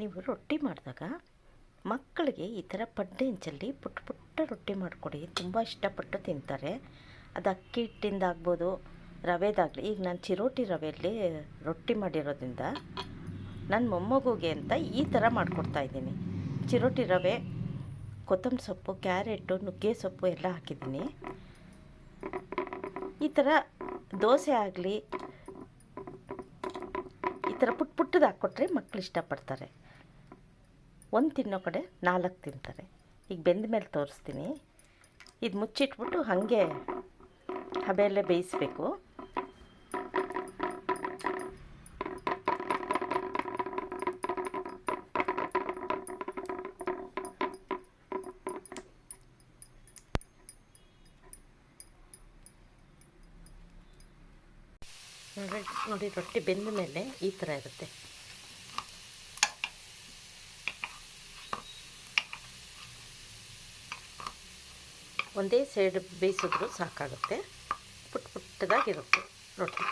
ನೀವು ರೊಟ್ಟಿ ಮಾಡಿದಾಗ ಮಕ್ಕಳಿಗೆ ಈ ಥರ ಪಡ್ಡೆ ಹೆಂಚಲ್ಲಿ ಪುಟ್ಟ ಪುಟ್ಟ ರೊಟ್ಟಿ ಮಾಡಿಕೊಡಿ. ತುಂಬ ಇಷ್ಟಪಟ್ಟು ತಿಂತಾರೆ. ಅದು ಅಕ್ಕಿ ಹಿಟ್ಟಿಂದ ಆಗ್ಬೋದು, ರವೆದಾಗಲಿ. ಈಗ ನಾನು ಚಿರೋಟಿ ರವೆಯಲ್ಲಿ ರೊಟ್ಟಿ ಮಾಡಿರೋದ್ರಿಂದ ನನ್ನ ಮೊಮ್ಮಗುಗೆ ಅಂತ ಈ ಥರ ಮಾಡಿಕೊಡ್ತಾ ಇದ್ದೀನಿ. ಚಿರೋಟಿ ರವೆ, ಕೊತ್ತಂಬರಿ ಸೊಪ್ಪು, ಕ್ಯಾರೆಟು, ನುಗ್ಗೆ ಸೊಪ್ಪು ಎಲ್ಲ ಹಾಕಿದ್ದೀನಿ. ಈ ಥರ ದೋಸೆ ಆಗಲಿ, ಈ ಥರ ಪುಟ್ಟ ಪುಟ್ಟದ್ದು ಹಾಕ್ಕೊಟ್ರೆ ಮಕ್ಕಳು ಇಷ್ಟಪಡ್ತಾರೆ. ಒಂದು ತಿನ್ನೋ ಕಡೆ ನಾಲ್ಕು ತಿಂತಾರೆ. ಈಗ ಬೆಂದ ಮೇಲೆ ತೋರಿಸ್ತೀನಿ. ಇದು ಮುಚ್ಚಿಟ್ಬಿಟ್ಟು ಹಾಗೆ ಹಬೆಯಲ್ಲೇ ಬೇಯಿಸ್ಬೇಕು. ನೋಡಿ ರೊಟ್ಟಿ ಬೆಂದ ಮೇಲೆ ಈ ಥರ ಇರುತ್ತೆ. ಒಂದೇ ಸೈಡ್ ಬೇಯಿಸಿದ್ರು ಸಾಕಾಗುತ್ತೆ. ಪುಟ್ಟ ಪುಟ್ಟದಾಗಿರುತ್ತೆ. ರೊಟ್ಟಿ